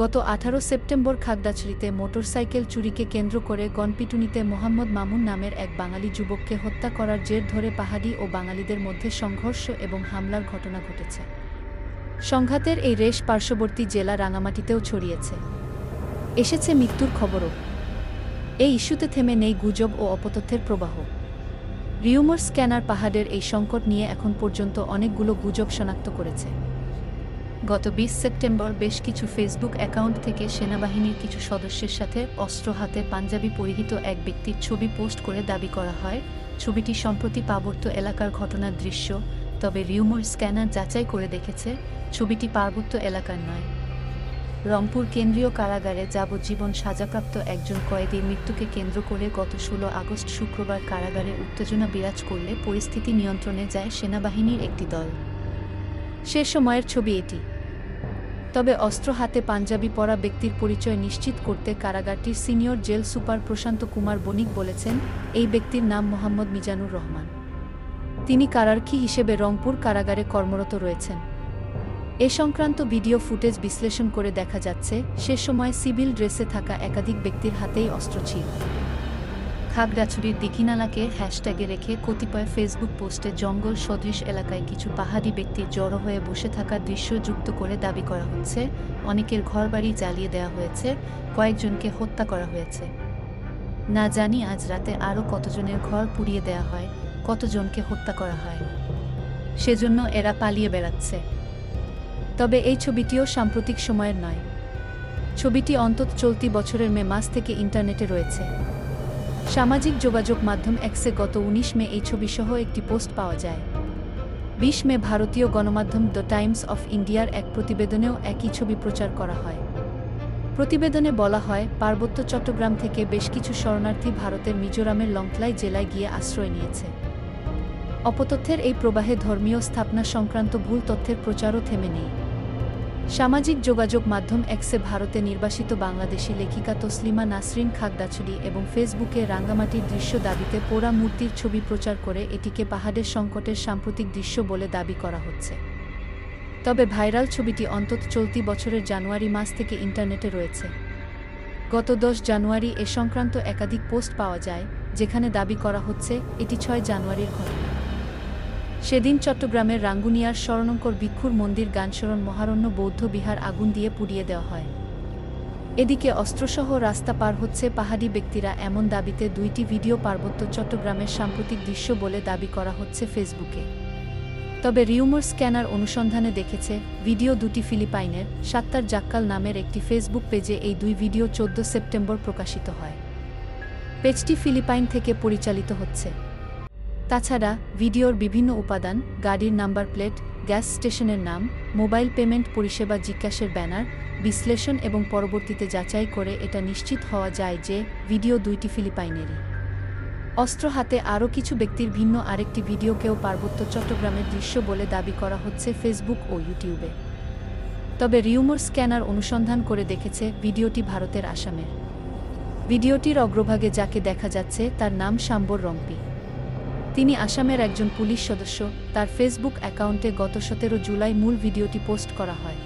গত আঠারো September খাগড়াছড়িতে motorcycle চুরিকে কেন্দ্র করে গণপিটুনিতে মোহাম্মদ মামুন নামের এক বাঙালি যুবককে হত্যা করার জের ধরে পাহাড়ি ও বাঙালিদের মধ্যে সংঘর্ষ এবং হামলার ঘটনা ঘটেছে। সংঘাতের এই রেশ পার্শ্ববর্তী জেলা রাঙামাটিতেও ছড়িয়েছে। এসেছে মৃত্যুর খবরও। এই ইস্যুতে থেমে নেই গুজব ও অপতথ্যের প্রবাহ। রিউমার স্ক্যানার পাহাড়ের এই সংকট নিয়ে এখন পর্যন্ত অনেকগুলো গুজব শনাক্ত করেছে। গত বিশ সেপ্টেম্বর বেশ কিছু ফেসবুক অ্যাকাউন্ট থেকে সেনাবাহিনীর কিছু সদস্যের সাথে অস্ত্র হাতে পাঞ্জাবি পরিহিত এক ব্যক্তির ছবি পোস্ট করে দাবি করা হয়। ছবিটি সম্প্রতি পার্বত্য এলাকার ঘটনার দৃশ্য, তবে রিউমোর স্ক্যানার যাচাই করে দেখেছে, ছবিটি পার্বত্য এলাকার নয়। রংপুর কেন্দ্রীয় কারাগারে যাবজ্জীবন সাজাপ্রাপ্ত একজন কয়েদির মৃত্যুকে কেন্দ্র করে গত ষোলো আগস্ট শুক্রবার কারাগারে উত্তেজনা বিরাজ করলে পরিস্থিতি নিয়ন্ত্রণে যায় সেনাবাহিনীর একটি দল। সে সময়ের ছবি এটি। তবে অস্ত্র হাতে পাঞ্জাবি পরা ব্যক্তির পরিচয় নিশ্চিত করতে কারাগারটির senior jail super Prashant Kumar Banik বলেছেন, এই ব্যক্তির নাম মোহাম্মদ মিজানুর রহমান। তিনি কারারক্ষী হিসেবে রংপুর কারাগারে কর্মরত রয়েছেন। এ সংক্রান্ত ভিডিও ফুটেজ বিশ্লেষণ করে দেখা যাচ্ছে, সে সময় সিভিল ড্রেসে থাকা একাধিক ব্যক্তির হাতেই অস্ত্র ছিল। খাগড়াছড়ির দিঘিনালাকে হ্যাশট্যাগে রেখে কতিপয় ফেসবুক পোস্টে জঙ্গল সদৃশ এলাকায় কিছু পাহাড়ি ব্যক্তি জড়ো হয়ে বসে থাকার দৃশ্য যুক্ত করে দাবি করা হচ্ছে। অনেকের ঘরবাড়ি জ্বালিয়ে দেওয়া হয়েছে, কয়েকজনকে হত্যা করা হয়েছে। না জানি আজ রাতে আরও কতজনের ঘর পুড়িয়ে দেওয়া হয়, কতজনকে হত্যা করা হয়। সেজন্য এরা পালিয়ে বেড়াচ্ছে। তবে এই ছবিটিও সাম্প্রতিক সময়ের নয়। ছবিটি অন্তত চলতি বছরের মে মাস থেকে ইন্টারনেটে রয়েছে। সামাজিক যোগাযোগ মাধ্যম এক্সে গত উনিশ মে এই ছবিসহ একটি পোস্ট পাওয়া যায়। বিশ মে ভারতীয় গণমাধ্যম দ্য টাইমস অফ ইন্ডিয়ার এক প্রতিবেদনেও একই ছবি প্রচার করা হয়। প্রতিবেদনে বলা হয়, পার্বত্য চট্টগ্রাম থেকে বেশ কিছু শরণার্থী ভারতের মিজোরামের লংক্লাই জেলায় গিয়ে আশ্রয় নিয়েছে। অপতথ্যের এই প্রবাহে ধর্মীয় স্থাপনা সংক্রান্ত ভুল তথ্যের প্রচারও থেমে নেই। সামাজিক যোগাযোগ মাধ্যম এক্সে ভারতে নির্বাসিত বাংলাদেশি লেখিকা তসলিমা নাসরিন খাগড়াছড়ি এবং ফেসবুকে রাঙ্গামাটির দৃশ্য দাবিতে পোড়া মূর্তির ছবি প্রচার করে এটিকে পাহাড়ের সংকটের সাম্প্রতিক দৃশ্য বলে দাবি করা হচ্ছে। তবে ভাইরাল ছবিটি অন্তত চলতি বছরের জানুয়ারি মাস থেকে ইন্টারনেটে রয়েছে। গত দশ জানুয়ারি এ সংক্রান্ত একাধিক পোস্ট পাওয়া যায়, যেখানে দাবি করা হচ্ছে, এটি ছয় জানুয়ারির ঘটনা। সেদিন চট্টগ্রামের রাঙ্গুনিয়ার স্মরণঙ্কর ভিক্ষুর মন্দির গানশরণ মহারণ্য বৌদ্ধ বিহার আগুন দিয়ে পুড়িয়ে দেওয়া হয়। এদিকে অস্ত্রসহ রাস্তা পার হচ্ছে পাহাড়ি ব্যক্তিরা এমন দাবিতে দুইটি ভিডিও পার্বত্য চট্টগ্রামের সাম্প্রতিক দৃশ্য বলে দাবি করা হচ্ছে ফেসবুকে। তবে রিউমার স্ক্যানার অনুসন্ধানে দেখেছে, ভিডিও দুটি ফিলিপাইনের, সাত্তার জাক্কাল নামের একটি ফেসবুক পেজে এই দুই ভিডিও চোদ্দ সেপ্টেম্বর প্রকাশিত হয়। পেজটি ফিলিপাইন থেকে পরিচালিত হচ্ছে। তাছাড়া ভিডিওর বিভিন্ন উপাদান, গাড়ির নাম্বার প্লেট, গ্যাস স্টেশনের নাম, মোবাইল পেমেন্ট পরিষেবা জিজ্ঞাসের ব্যানার, বিশ্লেষণ এবং পরবর্তীতে যাচাই করে এটা নিশ্চিত হওয়া যায় যে ভিডিও দুইটি ফিলিপাইনেরই। অস্ত্র হাতে আরও কিছু ব্যক্তির ভিন্ন আরেকটি ভিডিওকেও পার্বত্য চট্টগ্রামের দৃশ্য বলে দাবি করা হচ্ছে ফেসবুক ও ইউটিউবে। তবে রিউমোর স্ক্যানার অনুসন্ধান করে দেখেছে ভিডিওটি ভারতের আসামের। ভিডিওটির অগ্রভাগে যাকে দেখা যাচ্ছে তার নাম শাম্বর রম্পি। তিনি আসামের একজন পুলিশ সদস্য। তার ফেসবুক অ্যাকাউন্টে গত সতেরো জুলাই মূল ভিডিওটি পোস্ট করা হয়।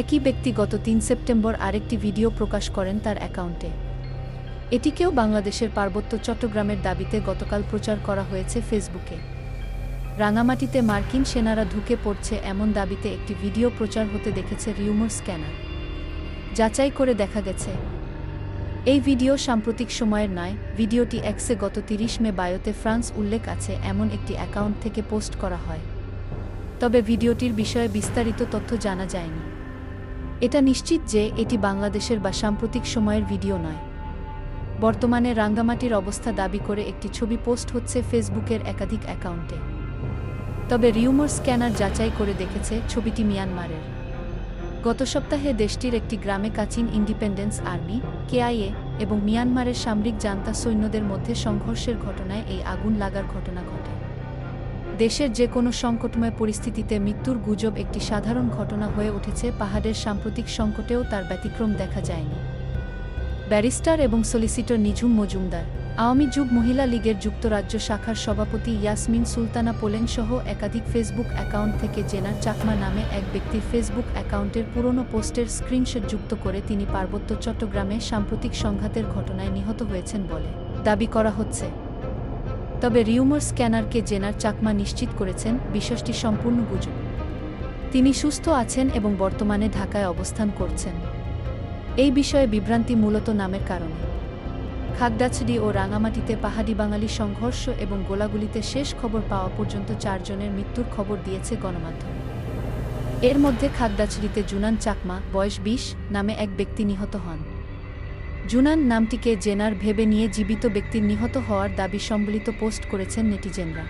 একই ব্যক্তি গত তিন সেপ্টেম্বর আরেকটি ভিডিও প্রকাশ করেন তার অ্যাকাউন্টে। এটিকেও বাংলাদেশের পার্বত্য চট্টগ্রামের দাবিতে গতকাল প্রচার করা হয়েছে ফেসবুকে। রাঙামাটিতে মার্কিন সেনারা ঢুকে পড়ছে এমন দাবিতে একটি ভিডিও প্রচার হতে দেখেছে রিউমোর স্ক্যানার। যাচাই করে দেখা গেছে এই ভিডিও সাম্প্রতিক সময়ের নয়, ভিডিওটি এক্সে গত তিরিশ মে বায়োতে ফ্রান্স উল্লেখ আছে, এমন একটি অ্যাকাউন্ট থেকে পোস্ট করা হয়। তবে ভিডিওটির বিষয়ে বিস্তারিত তথ্য জানা যায়নি। এটা নিশ্চিত যে এটি বাংলাদেশের বা সাম্প্রতিক সময়ের ভিডিও নয়। বর্তমানে রাঙ্গামাটির অবস্থা দাবি করে একটি ছবি পোস্ট হচ্ছে ফেসবুকের একাধিক অ্যাকাউন্টে। তবে রিউমোর স্ক্যানার যাচাই করে দেখেছে ছবিটি মিয়ানমারের। গত সপ্তাহে দেশটির একটি গ্রামে কাচিন ইন্ডিপেন্ডেন্স আর্মি, কেআইএ এবং মিয়ানমারের সামরিক জান্তা সৈন্যদের মধ্যে সংঘর্ষের ঘটনায় এই আগুন লাগার ঘটনা ঘটে। দেশের যে কোনো সংকটময় পরিস্থিতিতে মৃত্যুর গুজব একটি সাধারণ ঘটনা হয়ে উঠেছে, পাহাড়ের সাম্প্রতিক সংকটেও তার ব্যতিক্রম দেখা যায়নি। ব্যারিস্টার এবং সলিসিটর নিঝুম মজুমদার। আওয়ামী যুব মহিলা লীগের যুক্তরাজ্য শাখার সভাপতি ইয়াসমিন সুলতানা পোলেন সহ একাধিক ফেসবুক অ্যাকাউন্ট থেকে জেনার চাকমা নামে এক ব্যক্তির ফেসবুক অ্যাকাউন্টের পুরনো পোস্টের স্ক্রিনশট যুক্ত করে তিনি পার্বত্য চট্টগ্রামে সাম্প্রতিক সংঘাতের ঘটনায় নিহত হয়েছেন বলে দাবি করা হচ্ছে। তবে রিউমার স্ক্যানারকে জেনার চাকমা নিশ্চিত করেছেন বিষয়টি সম্পূর্ণ গুজব। তিনি সুস্থ আছেন এবং বর্তমানে ঢাকায় অবস্থান করছেন। এই বিষয়ে বিভ্রান্তি মূলত নামের কারণে। খাগড়াছড়ি ও রাঙামাটিতে পাহাড়ি বাঙালি সংঘর্ষ এবং গোলাগুলিতে শেষ খবর পাওয়া পর্যন্ত চারজনের মৃত্যুর খবর দিয়েছে গণমাধ্যম। এর মধ্যে খাগড়াছড়িতে জুনান চাকমা, বয়স বিশ, নামে এক ব্যক্তি নিহত হন। জুনান নামটিকে জেনার ভেবে নিয়ে জীবিত ব্যক্তির নিহত হওয়ার দাবি সম্বলিত পোস্ট করেছেন নেটিজেনরা।